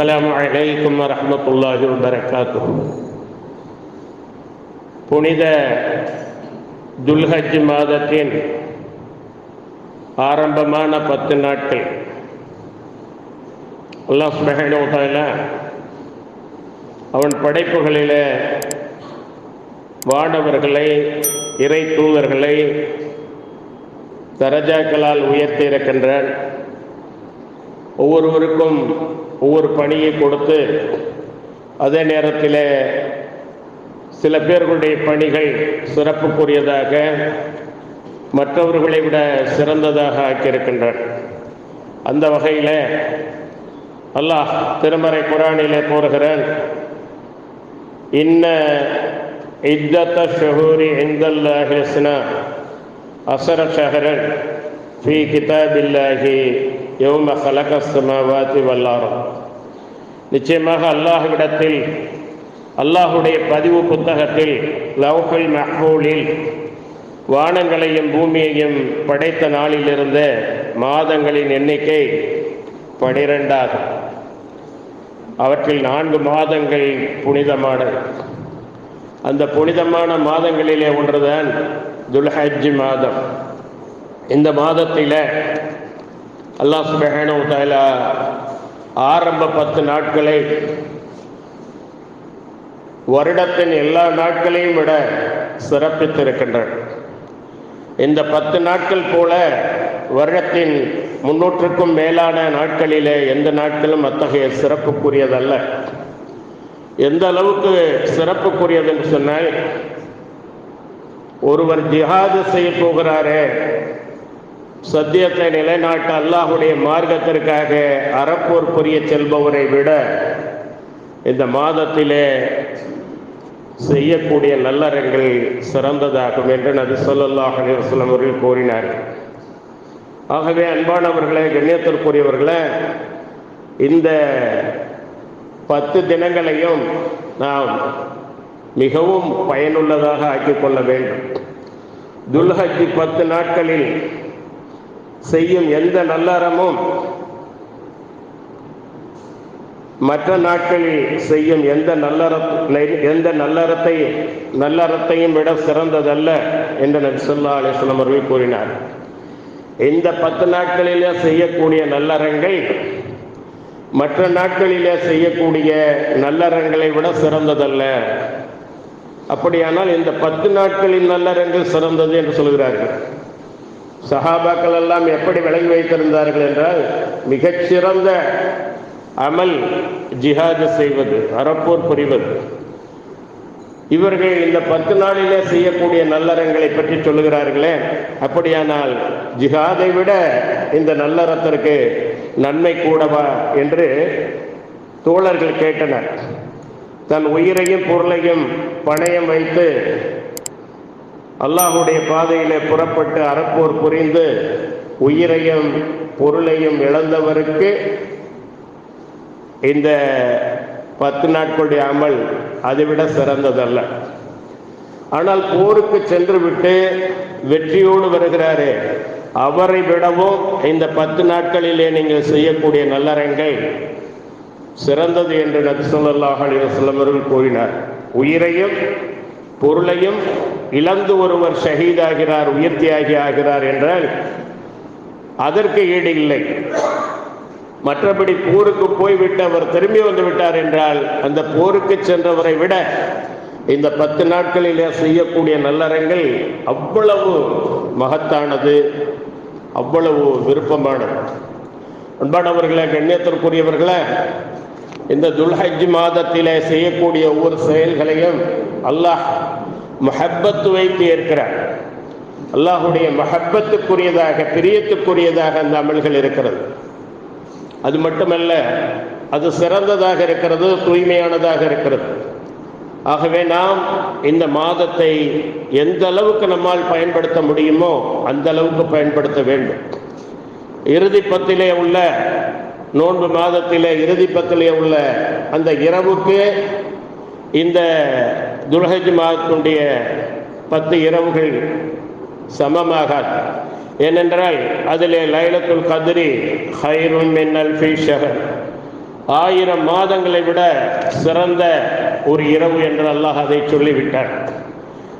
السلام عليكم ورحمة الله وبركاته புனித துல்ஹஜ் மாதத்தின் ஆரம்பமான பத்து நாட்கள் அல்லாஹ் சுபஹானஹு வ தஆலா அவன் படைப்புகளிலே வானவர்களை இறை தூதர்களை தரஜாக்களால் உயர்த்தி இருக்கின்றான் ஒவ்வொருவருக்கும் ஒவ்வொரு பணியை கொடுத்து அதே நேரத்தில் சில பேர்களுடைய பணிகள் சிறப்புக்குரியதாக மற்றவர்களை விட சிறந்ததாக ஆக்கியிருக்கின்றார் அந்த வகையில் அல்லாஹ் திருமறை குரானிலே கூறுகிறான் இன்ன இத்தத்த ஷஹூரி இந்தல்லாஹி அசர ஷஹரன் ஃபி கிதாபில்லாஹி யோம ஹலக சமாவாதி வல்லாரம் நிச்சயமாக அல்லாஹ்விடத்தில் அல்லாஹுடைய பதிவு புத்தகத்தில் லவ்ஹுல் மஹ்பூலில் வானங்களையும் பூமியையும் படைத்த நாளிலிருந்த மாதங்களின் எண்ணிக்கை பனிரெண்டாகும் அவற்றில் நான்கு மாதங்கள் புனிதமானது அந்த புனிதமான மாதங்களிலே ஒன்றுதான் துல்ஹஜ் மாதம் இந்த மாதத்தில் அல்லாஹ் சுபஹானு தஆலா ஆரம்ப பத்து நாட்களை வருடத்தின் எல்லா நாட்களையும் விட சிறப்பித்திருக்கின்றன இந்த பத்து நாட்கள் போல வருடத்தின் முன்னூற்றுக்கும் மேலான நாட்களிலே எந்த நாட்களும் அத்தகைய சிறப்புக்குரியதல்ல. எந்த அளவுக்கு சிறப்புக்குரியது என்று சொன்னால் ஒருவர் ஜிஹாது செய்ய போகிறாரே சத்தியத்தை நிலைநாட்ட அல்லாஹுடைய மார்க்கத்திற்காக அறப்போர் புரிய செல்பவரை விட இந்த மாதத்திலே செய்யக்கூடிய நல்லறங்கள் சிறந்ததாகும் என்று நபி சொல்லல்லாஹ் அலிவசலம் அவர்கள் கூறினார் ஆகவே அன்பானவர்களே கண்ணியத்திற்குரியவர்களே இந்த பத்து தினங்களையும் நாம் மிகவும் பயனுள்ளதாக ஆக்கிக்கொள்ள வேண்டும். துல்ஹஜி பத்து நாட்களில் செய்யும் எந்த நல்லறமும் மற்ற நாட்களில் செய்யும் எந்த நல்லற எந்த நல்லறத்தை நல்லறத்தையும் விட சிறந்ததல்ல என்று நபி சொல்லா அலிஸ்லாம் அவர்கள் கூறினார். இந்த பத்து நாட்களிலே செய்யக்கூடிய நல்லறங்கள் மற்ற நாட்களிலே செய்யக்கூடிய நல்லறங்களை விட சிறந்ததல்ல. அப்படியானால் இந்த பத்து நாட்களின் நல்லறங்கள் சிறந்தது என்று சொல்கிறார்கள். சஹாபாக்கள் எல்லாம் எப்படி விளங்கி வைத்திருந்தார்கள் என்றால் மிகச்சிறந்த அமல் ஜிஹாது செய்வது அறப்போர் புரிவது. இவர்கள் இந்த பத்து நாளிலே செய்யக்கூடிய நல்லறங்களை பற்றி சொல்லுகிறார்களே அப்படியானால் ஜிஹாதை விட இந்த நல்லறத்திற்கு நன்மை கூடவா என்று தோழர்கள் கேட்டனர். தன் உயிரையும் பொருளையும் பணயம் வைத்து அல்லாஹுடைய பாதையிலே புறப்பட்டு அறப்போர் புரிந்து உயிரையும் பொருளையும் இழந்தவருக்கு இந்த பத்து நாட்களுடைய அமல் அதைவிட சிறந்ததல்ல. ஆனால் போருக்கு சென்று விட்டு வெற்றியோடு வருகிறாரு அவரை விடவும் இந்த பத்து நாட்களிலே நீங்கள் செய்யக்கூடிய நல்லறங்கள் சிறந்தது என்று நபி சொல்லாஹ் வசலம் அவர்கள் கூறினார். உயிரையும் பொருளையும் இழந்து ஒருவர் ஷஹீதாகிறார் உயிர் தியாகி ஆகிறார் என்றால் அதற்கு ஈடு இல்லை. மற்றபடி போருக்கு போய்விட்டு அவர் திரும்பி வந்து விட்டார் என்றால் அந்த போருக்கு சென்றவரை விட இந்த பத்து நாட்களிலே செய்யக்கூடிய நல்லறங்கள் அவ்வளவு மகத்தானது அவ்வளவு விருப்பமானது. அன்பானவர்களே கண்ணியத்திற்குரியவர்களே இந்த துல்ஹஜ் மாதத்திலே செய்யக்கூடிய ஒவ்வொரு செயல்களையும் அல்லாஹ் மஹப்பத்து வைத்து ஏற்கிறார். அல்லாஹுடைய மஹப்பத்துக்குரியதாக பிரியத்துக்குரியதாக அந்த அமல்கள் இருக்கிறது. அது மட்டுமல்ல அது சிறந்ததாக இருக்கிறது தூய்மையானதாக இருக்கிறது. ஆகவே நாம் இந்த மாதத்தை எந்த அளவுக்கு நம்மால் பயன்படுத்த முடியுமோ அந்த அளவுக்கு பயன்படுத்த வேண்டும். இறுதி பத்திலே உள்ள நோன்பு மாதத்திலே இறுதி பத்திலே உள்ள அந்த இரவுக்கு இந்த துல்ஹஜ் மாதத்தினுடைய பத்து இரவுகள் சமமாகாது. ஏனென்றால் அதிலே லைலத்துல் கதிரி ஹைரும் மின்னல் அல்ஃபி ஆயிரம் மாதங்களை விட சிறந்த ஒரு இரவு என்று அல்லாஹ் அதை சொல்லிவிட்டார்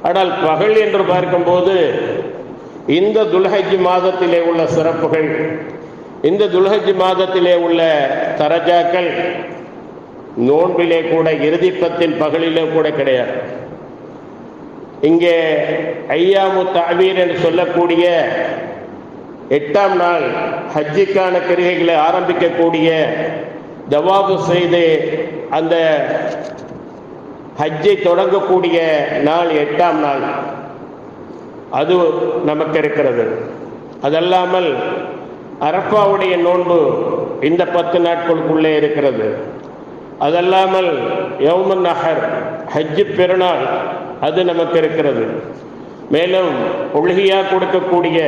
ஆனால் பகல் என்று பார்க்கும்போது இந்த துல்ஹஜ் மாதத்திலே உள்ள சிறப்புகள் இந்த துல்ஹஜ் மாதத்திலே உள்ள தரஜாக்கள் நோன்பிலே கூட இறுதிப்பத்தின் பகலிலே கூட கிடையாது. இங்கே ஐயாமு தாவீர் என்று சொல்லக்கூடிய எட்டாம் நாள் ஹஜ்ஜிக்கான கிரிகைகளை ஆரம்பிக்கக்கூடிய தவாபு செய்து அந்த ஹஜ்ஜை தொடங்கக்கூடிய நாள் எட்டாம் நாள். அது நமக்கு இருக்கிறது. அதல்லாமல் அரப்பாவுடைய நோன்பு இந்த பத்து நாட்களுக்குள்ளே இருக்கிறது. அதல்லாமல் யவுமன் நஹர் ஹஜ்ஜு பெருநாள் அது நமக்கு இருக்கிறது. மேலும் உலகியா கொடுக்கக்கூடிய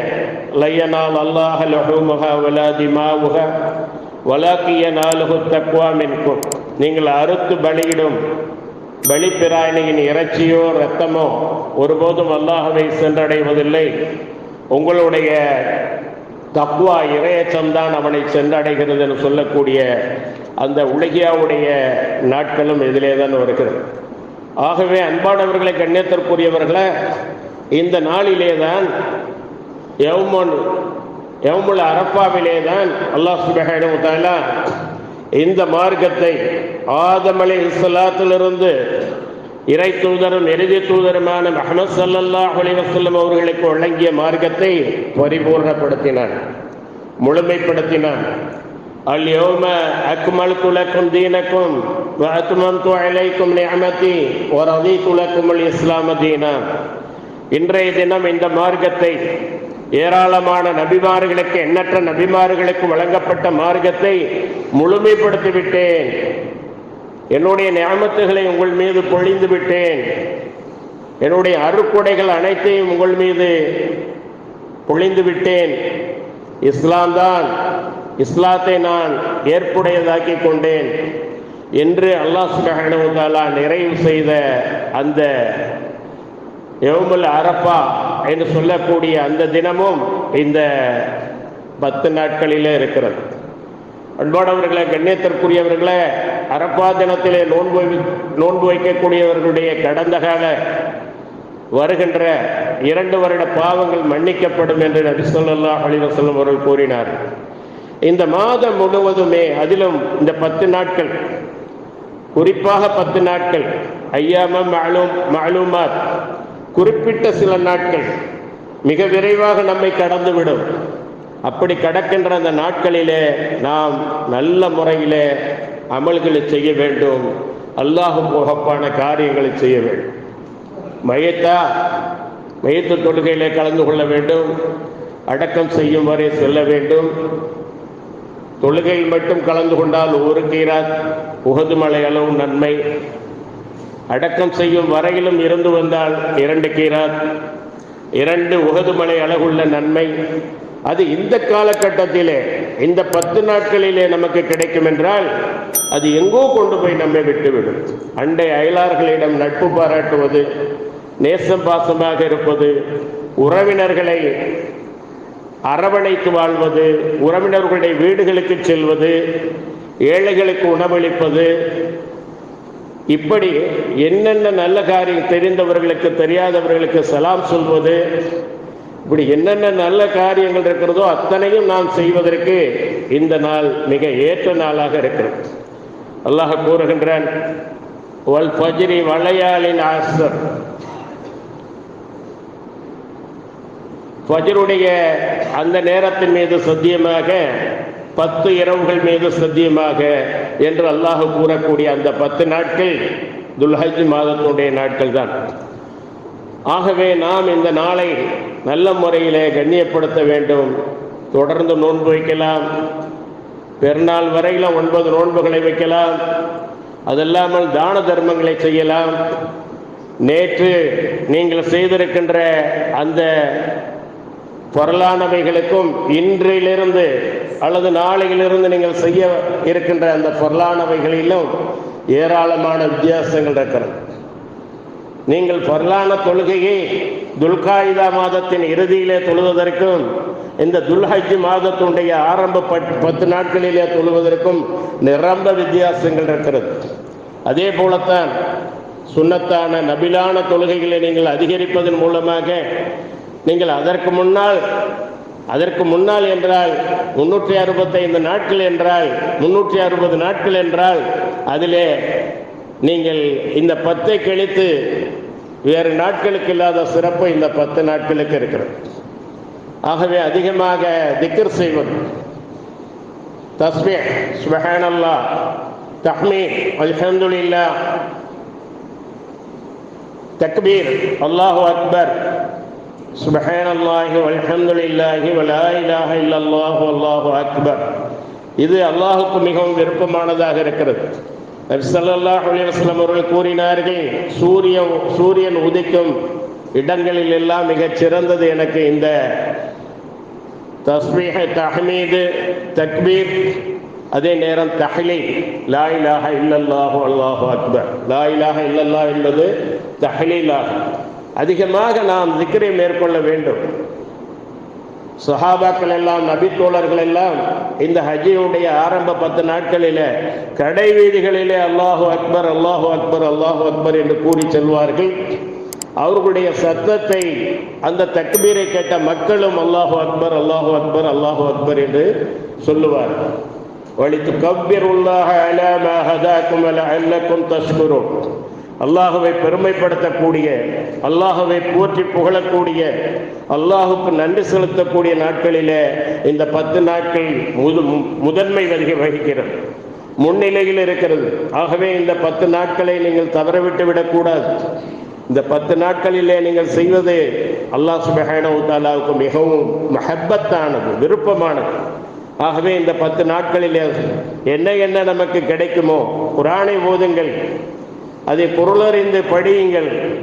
லையனால் அல்லாஹ் லஹூமுக வலா திமாவுக வலாக்கிய நாலுகு தக்குவா மின்கும். நீங்கள் அறுத்து பலியிடும். பலிப்பிராயணியின் இறைச்சியோ இரத்தமோ ஒருபோதும் அல்லாஹவை சென்றடைவதில்லை. உங்களுடைய தக்குவா இரையச்சம்தான் அவனை சென்றடைகிறது என்று சொல்லக்கூடிய அந்த உலகியாவுடைய நாட்களும் இதிலே தான் வருகிறது. ஆகவே அன்பானவர்களை கண்ணியத்திற்குரியவர்களை இந்த நாளிலே தான் யவுமன் யவுமுல் அரப்பாவிலே தான் அல்லாஹ் சுபஹானஹு இந்த மார்க்கத்தை ஆதம் அலை இஸ்லாத்திலிருந்து இறை தூதரும் இறுதி தூதருமான முஹம்மது ஸல்லல்லாஹு அலைஹி வஸல்லம் அவர்களுக்கு வழங்கிய மார்க்கத்தை பரிபூர்ணப்படுத்தினான் முழுமைப்படுத்தினான் اليوم أكملت لكم دينكم وأتممت عليكم نعمتي ورضيت لكم الإسلام دينا இன்றைய தினம் இந்த மார்க்கத்தை ஏராளமான நபிமார்களுக்கு எண்ணற்ற நபிமார்களுக்கு வழங்கப்பட்ட மார்க்கத்தை முழுமைப்படுத்தி விட்டேன் என்னுடைய ஞாபகத்துகளை உங்கள் மீது பொழிந்து விட்டேன். என்னுடைய அருக்குடைகள் அனைத்தையும் உங்கள் மீது பொழிந்து விட்டேன். இஸ்லாம் தான் இஸ்லாத்தை நான் ஏற்புடையதாக்கி கொண்டேன். என்று அல்லாஹ் சுபஹானஹு நிறைவு செய்த அந்த யௌமுல் அரஃபா என்று சொல்லக்கூடிய அந்த தினமும் இந்த பத்து நாட்களிலே இருக்கிறது. அன்பானவர்களே கண்ணியத்திற்குரியவர்களே அரப்பா தினத்திலே நோன்பு வை- நோன்பு வைக்கக்கூடியவர்களுடைய கடந்த கால வருகின்ற இரண்டு வருட பாவங்கள் மன்னிக்கப்படும் என்று நபி சொல்லல்லா அலிவசல்லம் அவர்கள் கூறினார். இந்த மாதம் முழுவதுமே அதிலும் இந்த பத்து நாட்கள் குறிப்பாக பத்து நாட்கள் ஐயாம மாலூம் மாலூமாத் குறிப்பிட்ட சில நாட்கள் மிக விரைவாக நம்மை கடந்துவிடும். அப்படி கடக்கின்ற அந்த நாட்களிலே நாம் நல்ல முறையிலே அமல்களை செய்ய வேண்டும். அல்லாஹும் முகப்பான காரியங்களை செய்ய வேண்டும். மையத்தா மையத்து தொழுகையிலே கலந்து கொள்ள வேண்டும். அடக்கம் செய்யும் வரை செல்ல வேண்டும். தொழுகையில் மட்டும் கலந்து கொண்டால் ஒரு கீராத் உகது மலை அளவு நன்மை. அடக்கம் செய்யும் வரையிலும் இருந்து வந்தால் இரண்டு கீராத் இரண்டு உகது மலை அழகுள்ள நன்மை. அது இந்த காலகட்டத்திலே இந்த பத்து நாட்களிலே நமக்கு கிடைக்கும் என்றால் அது எங்கோ கொண்டு போய் நம்மை விட்டுவிடும். அண்டை அயலார்களிடம் நட்பு பாராட்டுவது நேசம் பாசமாக இருப்பது உறவினர்களை அரவணைத்து வாழ்வது உறவினர்களுடைய வீடுகளுக்கு செல்வது ஏழைகளுக்கு உணவளிப்பது இப்படி என்னென்ன நல்ல காரியம் தெரிந்தவர்களுக்கு தெரியாதவர்களுக்கு சலாம் சொல்வது இப்படி என்னென்ன நல்ல காரியங்கள் இருக்கிறதோ அத்தனையும் நாம் செய்வதற்கு இந்த நாள் மிக ஏற்ற நாளாக இருக்கிறது. அல்லாஹ் கூறுகின்றான் வல் பஜ்ரி வளையாளின் ஆசர் ஃபஜ்ருடைய அந்த நேரத்தின் மீது சத்தியமாக பத்து இரவுகள் மீது சத்தியமாக என்று அல்லாஹ் கூறக்கூடிய அந்த பத்து நாட்கள் துல்ஹஜ் மாதத்துடைய நாட்கள் தான் ஆகவே நாம் இந்த நாளை நல்ல முறையிலே கண்ணியப்படுத்த வேண்டும். தொடர்ந்து நோன்பு வைக்கலாம். பெருநாள் வரையில் ஒன்பது நோன்புகளை வைக்கலாம். அதல்லாமல் தான தர்மங்களை செய்யலாம். நேற்று நீங்கள் செய்திருக்கின்ற அந்த பொருளானவைகளுக்கும் இன்றிலிருந்து அல்லது நாளையிலிருந்து நீங்கள் செய்ய இருக்கின்ற அந்த பொருளானவைகளிலும் ஏராளமான வித்தியாசங்கள் இருக்கிறது. நீங்கள் பொருளான தொழுகையை துல்காயுதா மாதத்தின் இறுதியிலே தொழுவதற்கும் இந்த துல்ஹஜ் மாதத்துடைய ஆரம்ப பத்து நாட்களிலே தொழுவதற்கும் நிரம்ப வித்தியாசங்கள் இருக்கிறது. அதே போலத்தான் சுன்னத்தான நபிலான தொழுகைகளை நீங்கள் அதிகரிப்பதன் மூலமாக நீங்கள் அதற்கு முன்னால் அதற்கு முன்னால் என்றால் முன்னூற்றி அறுபத்தைந்து நாட்கள் என்றால் முன்னூற்றி அறுபது நாட்கள் என்றால் அதிலே நீங்கள் இந்த பத்தை கழித்து வேறு நாட்களுக்கு இல்லாத சிறப்பு இந்த பத்து நாட்களுக்கு இருக்கிறது. ஆகவே அதிகமாக திக்கர் செய்வது தஸ்பீஹ் சுபஹானல்லாஹ் தஹ்மீத் அல்ஹம்துலில்லாஹ் தக்பீர் அல்லாஹு அக்பர் சுபஹானல்லாஹி வல்ஹம்துலில்லாஹி வலா இலாஹ இல்லல்லாஹு அல்லாஹு அக்பர். இது அல்லாஹுக்கு மிகவும் விருப்பமானதாக இருக்கிறது. நபி ஸல்லல்லாஹு அவர்கள் கூறினார்கள் சூரியன் சூரியன் உதிக்கும் இடங்களில் எல்லாம் மிகச் சிறந்தது எனக்கு இந்த தஸ்மீக தஹ்மீது தக்பீர் அதே நேரம் தஹ்லீல் லாயிலாக இலாஹ இல்லல்லாஹு அல்லாஹு அக்பர். லா இல்லல்லா என்பது தஹ்லீலாகும். அதிகமாக நாம் திக்ரை மேற்கொள்ள வேண்டும். சஹாபாக்கள் எல்லாம் நபித்தோழர்கள் எல்லாம் இந்த ஹஜ்ஜியுடைய ஆரம்ப பத்து நாட்களிலே கடை வீதிகளிலே அல்லாஹு அக்பர் அல்லாஹு அக்பர் அல்லாஹு அக்பர் என்று கூறி செல்வார்கள். அவர்களுடைய சத்தத்தை அந்த தக்பீரை கேட்ட மக்களும் அல்லாஹு அக்பர் அல்லாஹு அக்பர் அல்லாஹு அக்பர் என்று சொல்லுவார்கள். வழித்து கப்பீர் உள்ளாக அலாமா ஹதாக்கும் அல அல்லக்கும் தஸ்குரும் அல்லாஹுவை பெருமைப்படுத்தக்கூடிய அல்லாஹுவை போற்றி புகழக்கூடிய அல்லாஹுக்கு நன்றி செலுத்தக்கூடிய நாட்களிலே இந்த பத்து நாட்கள் முது முதன்மை வகி வகிக்கிறது. முன்னிலையில் இருக்கிறது. ஆகவே இந்த பத்து நாட்களை நீங்கள் தவறவிட்டு விடக்கூடாது. இந்த பத்து நாட்களிலே நீங்கள் செய்வது அல்லாஹ் சுபஹானவுத்தாலாவுக்கு மிகவும் மஹப்பத்தானது விருப்பமானது. ஆகவே இந்த பத்து நாட்களிலே என்ன என்ன நமக்கு கிடைக்குமோ குரானை ஓதுங்கள். அதை பொருளறிந்து படியுங்கள்.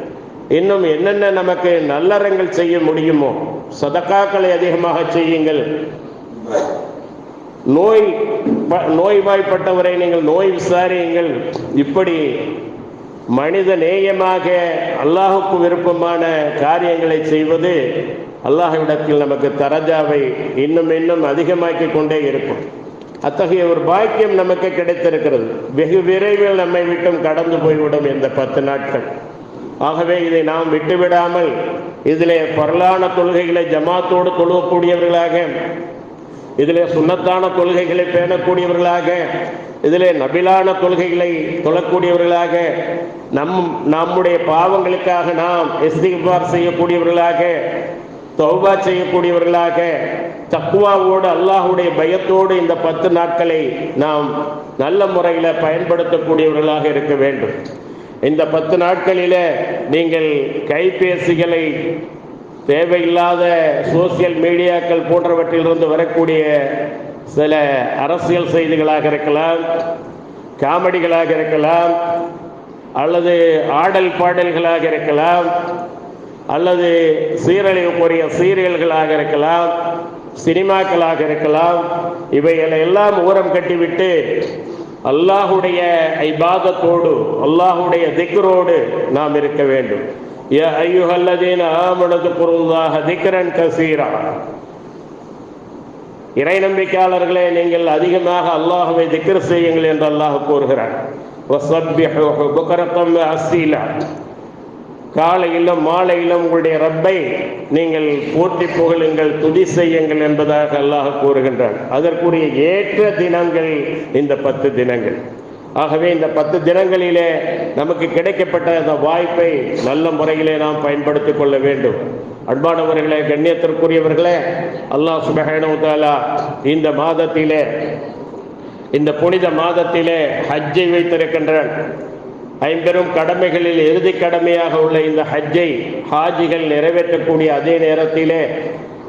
இன்னும் என்னென்ன நமக்கு நல்லறங்கள் செய்ய முடியுமோ சதக்காக்களை அதிகமாக செய்யுங்கள். நோய் ப- நோய்வாய்ப்பட்டவரை நீங்கள் நோய் விசாரியுங்கள். இப்படி மனித நேயமாக அல்லாஹுக்கு விருப்பமான காரியங்களை செய்வது அல்லாஹ்விடத்தில் நமக்கு தரஜாவை இன்னும் இன்னும் அதிகமாக்கி கொண்டே இருக்கும். அத்தகைய ஒரு பாக்கியம் நமக்கு கிடைத்திருக்கிறது. வெகு விரைவில் நம்மை விட்டும் கடந்து போய்விடும் இந்த பத்து நாட்கள். ஆகவே இதை நாம் விட்டுவிடாமல் இதிலே பரலான தொழுகைகளை ஜமாத்தோடு தொழுவக்கூடியவர்களாக இதிலே சுன்னத்தான தொழுகைகளை பேணக்கூடியவர்களாக இதிலே நபிலான கொள்கைகளை தொழக்கூடியவர்களாக நம் நம்முடைய பாவங்களுக்காக நாம் எஸ்திகார் செய்யக்கூடியவர்களாக தௌபா செய்யக்கூடியவர்களாக தக்குவாவோடு அல்லாஹுடைய பயத்தோடு இந்த பத்து நாட்களை நாம் நல்ல முறையில் பயன்படுத்தக்கூடியவர்களாக இருக்க வேண்டும். இந்த பத்து நாட்களில் நீங்கள் கைபேசிகளை தேவையில்லாத சோசியல் மீடியாக்கள் போன்றவற்றிலிருந்து வரக்கூடிய சில அரசியல் செய்திகளாக இருக்கலாம் காமெடிகளாக இருக்கலாம் அல்லது ஆடல் பாடல்களாக இருக்கலாம் அல்லது சீரழிவுக்குரிய சீரியல்களாக இருக்கலாம் சினிமாக்களாக இருக்கலாம் இவைகளை எல்லாம் ஊரம் கட்டிவிட்டு அல்லாஹுடைய ஐபாதத்தோடு அல்லாஹுடைய திக்ரோடு நாம் இருக்க வேண்டும். யா ஐயுஹல்லதீன ஆமனது குருல்லாஹ திக்ரன் கசீரா. இறை நம்பிக்கையாளர்களே நீங்கள் அதிகமாக அல்லாஹுவை திக்ர் செய்யுங்கள் என்று அல்லாஹ் கூறுகிறார் காலையிலும் மாலையிலும் உங்களுடைய ரப்பை நீங்கள் போற்றி புகழுங்கள் துதி செய்யுங்கள் என்பதாக அல்லாஹ் கூறுகின்றான். அதற்குரிய ஏற்ற தினங்கள் இந்த பத்து தினங்கள். ஆகவே இந்த பத்து தினங்களிலே நமக்கு கிடைக்கப்பட்ட அந்த வாய்ப்பை நல்ல முறையிலே நாம் பயன்படுத்திக் கொள்ள வேண்டும். அன்பானவர்களே கண்ணியத்திற்குரியவர்களே அல்லாஹ் சுபஹானஹு இந்த மாதத்திலே இந்த புனித மாதத்திலே ஹஜ்ஜை வைத்திருக்கின்றான். ஐம்பெரும் கடமைகளில் இறுதி கடமையாக உள்ள இந்த ஹஜ்ஜை ஹாஜிகள் நிறைவேற்றக்கூடிய அதே நேரத்திலே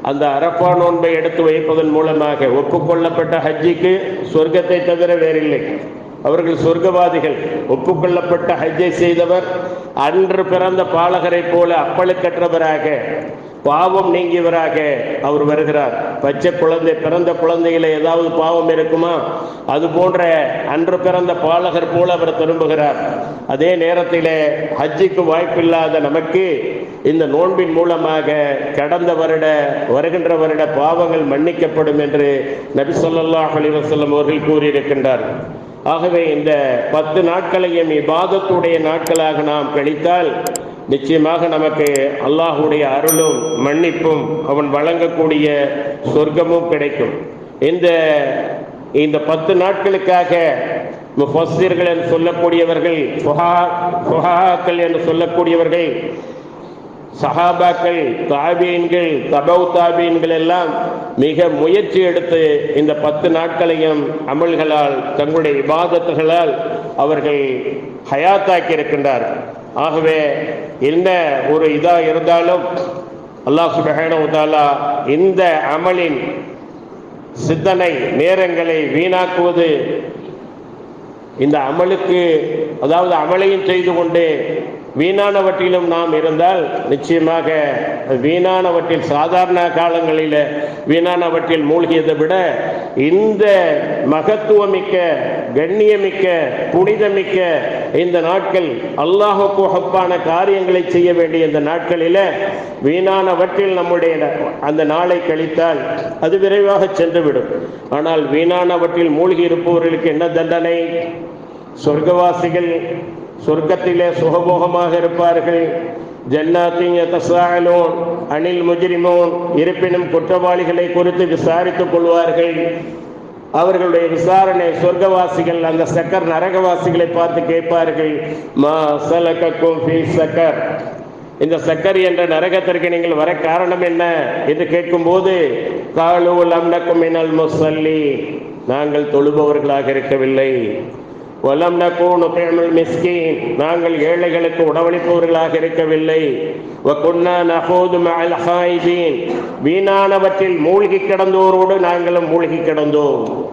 அந்த அரப்பா நோன்பை எடுத்து வைப்பதன் மூலமாக ஒப்புக்கொள்ளப்பட்ட ஹஜ்ஜிக்கு சொர்க்கத்தை தவிர வேறில்லை. அவர்கள் சொர்க்கவாதிகள். ஒப்புக்கொள்ளப்பட்ட ஹஜ்ஜை செய்தவர் அன்று பிறந்த பாலகரைப் போல அப்பளுக்கற்றவராக பாவம் நீங்கியவராக அவர் வருகிறார். பச்சை குழந்தை பிறந்த குழந்தையில ஏதாவது பாவம் இருக்குமா? அது போன்ற அன்று பிறந்த பாலகர் போல அவர் திரும்புகிறார். அதே நேரத்திலே ஹஜ்ஜிக்கு வாய்ப்பில்லாத நமக்கு இந்த நோன்பின் மூலமாக கடந்த வருட வருகின்ற வருட பாவங்கள் மன்னிக்கப்படும் என்று நபி ஸல்லல்லாஹு அலைஹி வஸல்லம் அவர்கள் கூறியிருக்கின்றார். ஆகவே இந்த பத்து நாட்களையும் இபாதத்துடைய நாட்களாக நாம் கழித்தால் நிச்சயமாக நமக்கு அல்லாஹுடைய அருளும் மன்னிப்பும் அவன் வழங்கக்கூடிய சொர்க்கமும் கிடைக்கும். இந்த இந்த பத்து நாட்களுக்காக முஃபஸ்ஸிர்கள் என்று சொல்லக்கூடியவர்கள் சுஹாக்கள் என்று சொல்லக்கூடியவர்கள் சஹாபாக்கள் தாபீன்கள் தபவு தாபீன்கள் எல்லாம் மிக முயற்சி எடுத்து இந்த பத்து நாட்களையும் அமல்களால் தங்களுடைய விவாதத்துகளால் அவர்கள் ஹயாத்தாக்கி இருக்கின்றார்கள் ஆகவே என்ன ஒரு இதாக இருந்தாலும் அல்லாஹ் சுபஹானஹு இந்த அமலின் சித்தனை நேரங்களை வீணாக்குவது இந்த அமலுக்கு அதாவது அமலையும் செய்து கொண்டு வீணானவற்றிலும் நாம் இருந்தால் நிச்சயமாக வீணானவற்றில் சாதாரண காலங்களில் வீணானவற்றில் மூழ்கியதை விட இந்த மகத்துவமிக்க கண்ணியமிக்க புனிதமிக்க இந்த நாட்கள் அல்லாஹுக்கு ஹப்பான காரியங்களை செய்ய வேண்டிய இந்த நாட்களில் வீணானவற்றில் நம்முடைய அந்த நாளை கழித்தால் அது விரைவாக சென்றுவிடும். ஆனால் வீணானவற்றில் மூழ்கி இருப்பவர்களுக்கு என்ன தண்டனை? சொர்க்கவாசிகள் சொர்க்கத்திலே சுகபோகமாக இருப்பார்கள். ஜன்னாத்தின் அணில் முஜிரிமோன் இருப்பினும் குற்றவாளிகளை குறித்து விசாரித்துக் கொள்வார்கள். அவர்களுடைய விசாரணை சொர்க்கவாசிகள் அந்த சக்கர் நரகவாசிகளை பார்த்து கேட்பார்கள் மா சலகக்கும் சக்கர். இந்த சக்கர் என்ற நரகத்திற்கு நீங்கள் வர காரணம் என்ன என்று கேட்கும்போது காலு லம்னக்கும் மினல் முசல்லி. நாங்கள் தொழுபவர்களாக இருக்கவில்லை. வலம் நக்கூன் பேமல் மிஸ்கின். நாங்கள் ஏழைகளுக்கு உணவளிப்பவர்களாக இருக்கவில்லை. வீணானவற்றில் மூழ்கி கிடந்தோரோடு நாங்களும் மூழ்கி கிடந்தோம்.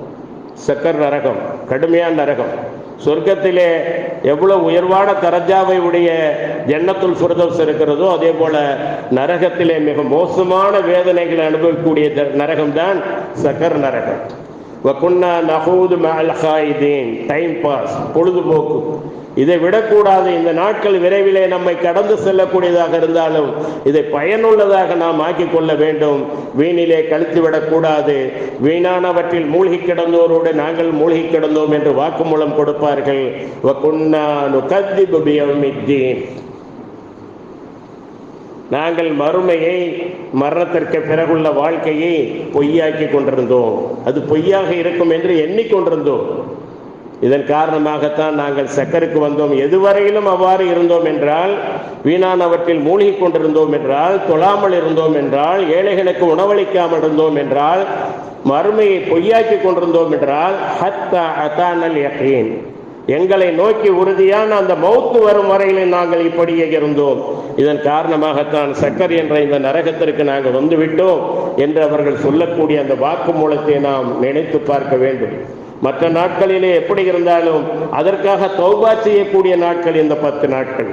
சக்கர் நரகம் கடுமையான நரகம். சொர்க்கத்திலே எவ்வளவு உயர்வான தரஜாவை உடைய ஜன்னத்துள் சுரதோஸ் இருக்கிறதோ அதே போல நரகத்திலே மிக மோசமான வேதனைகளை அனுபவிக்கக்கூடிய த- நரகம்தான் சக்கர் நரகம். வக்குன்னா நகூது மகள் ஹாயிதீன் டைம் பாஸ் பொழுதுபோக்கு. இதை விடக்கூடாது. இந்த நாட்கள் விரைவிலே நம்மை கடந்து செல்லக்கூடியதாக இருந்தாலும் இதை பயனுள்ளதாக நாம் ஆக்கிக் கொள்ள வேண்டும். வீணிலே கழித்து விடக்கூடாது. வீணானவற்றில் மூழ்கி கிடந்தோரோடு நாங்கள் மூழ்கி கிடந்தோம் என்று வாக்குமூலம் கொடுப்பார்கள். வகுன்னா நுகத்திபு பியௌமித்தீன் நாங்கள் மறுமையை மரணத்திற்கு பிறகுள்ள வாழ்க்கையை பொய்யாக்கி கொண்டிருந்தோம். அது பொய்யாக இருக்கும் என்று எண்ணிக்கொண்டிருந்தோம். இதன் காரணமாகத்தான் நாங்கள் சக்கருக்கு வந்தோம். எதுவரையிலும் அவ்வாறு இருந்தோம் என்றால் வீணானவற்றில் மூழ்கி கொண்டிருந்தோம் என்றால் தொழாமல் இருந்தோம் என்றால் ஏழைகளுக்கு உணவளிக்காமல் இருந்தோம் என்றால் மறுமையை பொய்யாக்கி கொண்டிருந்தோம் என்றால் ஹத்தா அத்தானல் யகீன். எங்களை நோக்கி உறுதியான அந்த மௌத்து வரும் வரையிலே நாங்கள் இப்படியே இருந்தோம். இதன் காரணமாகத்தான் சக்கர் என்ற இந்த நரகத்திற்கு நாங்கள் வந்துவிட்டோம் என்று அவர்கள் சொல்லக்கூடிய அந்த வாக்குமூலத்தை நாம் நினைத்து பார்க்க வேண்டும். மற்ற நாட்களிலே எப்படி இருந்தாலும் அதற்காக தௌபா செய்யக்கூடிய நாட்கள் இந்த பத்து நாட்கள்.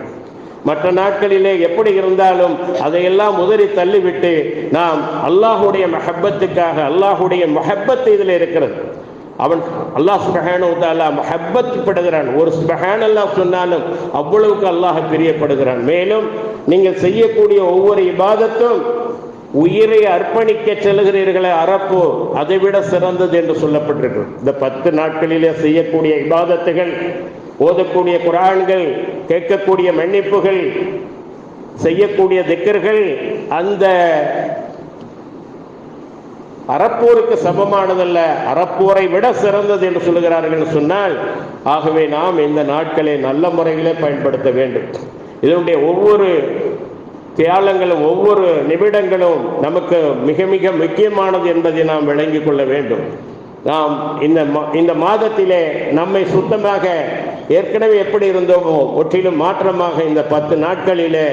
மற்ற நாட்களிலே எப்படி இருந்தாலும் அதையெல்லாம் உதறி தள்ளிவிட்டு நாம் அல்லாஹுடைய மஹப்பத்துக்காக அல்லாஹுடைய மஹப்பத்து இதில் இருக்கிறது. அவன் அல்லாஹ் சுபஹானு தாலா மஹப்பத்துப்படுகிறான். ஒரு சுபஹான் அல்லாஹ் சொன்னாலும் அவ்வளவுக்கு அல்லாஹ் பிரியப்படுகிறான். மேலும் நீங்கள் செய்யக்கூடிய ஒவ்வொரு இபாதத்தும் உயிரை அர்ப்பணிக்க செல்கிறீர்களே அறப்போ அதை விட சிறந்தது என்று சொல்லப்பட்டிருக்கு. இந்த பத்து நாட்களிலே செய்யக்கூடிய இபாதத்துகள் ஓதக்கூடிய குரான்கள் கேட்கக்கூடிய மன்னிப்புகள் செய்யக்கூடிய திக்கர்கள் அந்த அறப்போருக்கு சமமானதல்ல அறப்போரை விட சிறந்தது என்று சொல்லுகிறார்கள் சொன்னால் ஆகவே நாம் இந்த நாட்களை நல்ல முறையிலே பயன்படுத்த வேண்டும். இதனுடைய ஒவ்வொரு தியாலங்களும் ஒவ்வொரு நிமிடங்களும் நமக்கு மிக மிக முக்கியமானது என்பதை நாம் விளங்கிக் கொள்ள வேண்டும். நாம் இந்த மா- இந்த மாதத்திலே நம்மை சுத்தமாக ஏற்கனவே எப்படி இருந்தோமோ முற்றிலும் மாற்றமாக இந்த பத்து நாட்களிலே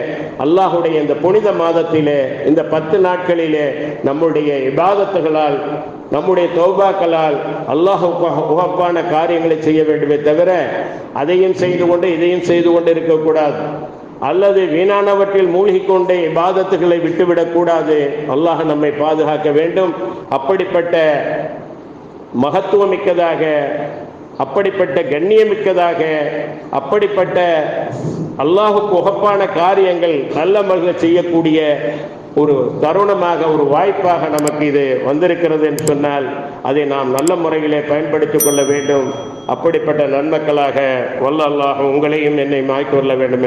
அல்லாஹுடைய இந்த புனித மாதத்திலே இந்த பத்து நாட்களிலே நம்முடைய இபாதத்துகளால் நம்முடைய தௌபாக்களால் அல்லாஹ் உகப்பான காரியங்களை செய்ய வேண்டுமே தவிர அதையும் செய்து கொண்டு இதையும் செய்து கொண்டு இருக்கக்கூடாது. அல்லது வீணானவற்றில் மூழ்கிக் கொண்டே இபாதத்துகளை விட்டுவிடக்கூடாது. அல்லாஹ் நம்மை பாதுகாக்க வேண்டும். அப்படிப்பட்ட மகத்துவமிக்கதாக அப்படிப்பட்ட கண்ணியமிக்கதாக அப்படிப்பட்ட அல்லாஹுக்கு உகப்பான காரியங்கள் நல்ல மகள் செய்யக்கூடிய ஒரு தருணமாக ஒரு வாய்ப்பாக நமக்கு இது வந்திருக்கிறது என்று சொன்னால் அதை நாம் நல்ல முறையிலே பயன்படுத்திக் கொள்ள வேண்டும். அப்படிப்பட்ட நன்மக்களாக வல்ல அல்லாஹ் உங்களையும் என்னை மாய்க்கொள்ள வேண்டும்.